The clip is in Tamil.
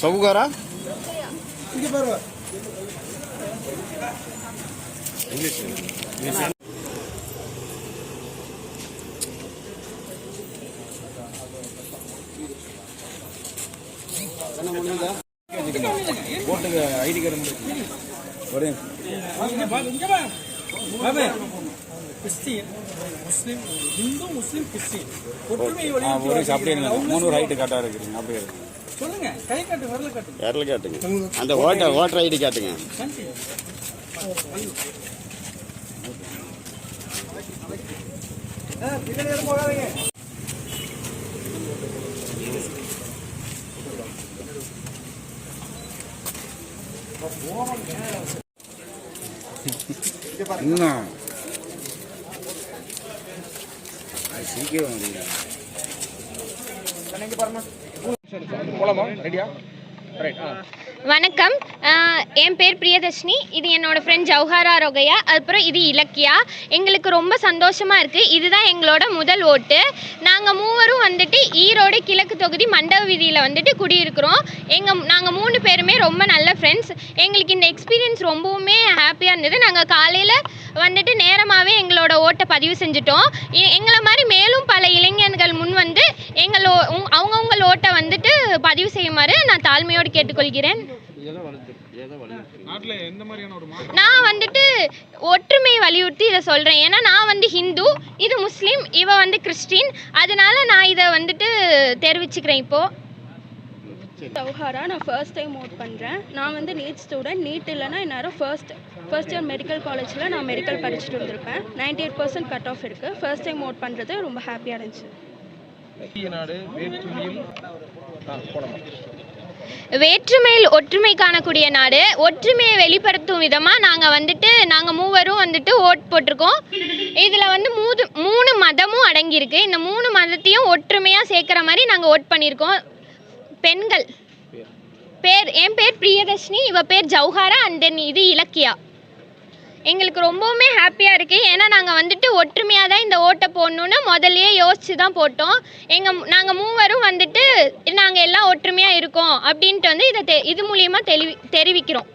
சவுகாரா? போட்டுக்கு ஐடி கார்டு வரேன் Christian Muslim Hindu Muslim Christian ஒற்றுமை அப்படியே மூணு ஹைட்டு கரெக்டாக இருக்கிறீங்க. அப்படியே இருக்கு சொல்லுங்க. கை காட்டு வரல காட்டுங்க. யாரில் காட்டுங்க அந்த ஓட்டர் ஓட்டர் ஐடி காட்டுங்க. இன்னும் ரைட் ஆ. வணக்கம். என் பேர் பிரியதர்ஷினி. இது என்னோட ஃப்ரெண்ட் ஜவஹாரா ரொகையா. அப்புறம் இது இலக்கியா. எங்களுக்கு ரொம்ப சந்தோஷமாக இருக்குது இதுதான் எங்களோட முதல் ஓட்டு. நாங்கள் மூவரும் வந்துட்டு ஈரோடு கிழக்கு தொகுதி மண்டப வீதியில் வந்துட்டு குடியிருக்கிறோம். எங்கள் நாங்கள் மூணு பேருமே ரொம்ப நல்ல ஃப்ரெண்ட்ஸ் எங்களுக்கு இந்த எக்ஸ்பீரியன்ஸ் ரொம்பவுமே ஹாப்பியாக இருந்தது. நாங்கள் காலையில் வந்துட்டு நேரமாகவே எங்களோட ஓட்டை பதிவு செஞ்சுட்டோம். எங்களை மாதிரி மேலும் பல இளைஞர்கள் முன் வந்து எங்களோ உங்- அவங்கவங்க ஓட்டை வந்துட்டு பதிவு செய்யுமாறு நான் தாழ்மையோடு கேட்டுக்கொள்கிறேன். நான் வந்துட்டு ஒற்றுமை வலியுறுத்தி இதை சொல்கிறேன் ஏன்னா நான் வந்து ஹிந்து இது முஸ்லீம் இவ வந்து கிறிஸ்டின். அதனால நான் இதை வந்துட்டு தெரிவிச்சுக்கிறேன் இப்போது சௌஹாரா நான் ஃபர்ஸ்ட் டைம் ஓட் பண்ணுறேன் நான் வந்து நீட் ஸ்டூடெண்ட் நீட் இல்லைன்னா இந்நேரம் ஃபர்ஸ்ட் ஃபர்ஸ்ட் இயர் மெடிக்கல் காலேஜில் நான் மெடிக்கல் படிச்சுட்டு வந்திருப்பேன். 98% எயிட் பர்சன்ட் கட் ஆஃப் இருக்குது ஃபர்ஸ்ட் டைம் ஓட் பண்ணுறது ரொம்ப ஹாப்பியாக இருந்துச்சு. வேற்றுமையில் ஒற்றுமை காணக்கூடிய நாடு. ஒற்றுமையை வெளிப்படுத்தும் விதமாக நாங்கள் வந்துட்டு நாங்கள் மூவரும் வந்துட்டு ஓட் போட்டிருக்கோம். இதில் வந்து மூது மூணு மதமும் அடங்கியிருக்கு. இந்த மூணு மதத்தையும் ஒற்றுமையாக சேர்க்குற மாதிரி நாங்கள் ஓட் பண்ணியிருக்கோம். பெண்கள். பேர் என் பேர் பிரியதர்ஷினி இவ பேர் ஜவுஹாரா அண்ட் தென் இது இலக்கியா. எங்களுக்கு ரொம்பவுமே ஹாப்பியாக இருக்குது ஏன்னா நாங்கள் வந்துட்டு ஒற்றுமையாக தான் இந்த ஓட்டை போடணுன்னு முதல்லயே யோசிச்சு தான் போட்டோம். எங்கள் நாங்கள் மூவரும் வந்துட்டு நாங்கள் எல்லாம் ஒற்றுமையாக இருக்கோம் அப்படின்ட்டு வந்து இதை தெ இது மூலியமாக தெளிவி தெரிவிக்கிறோம்.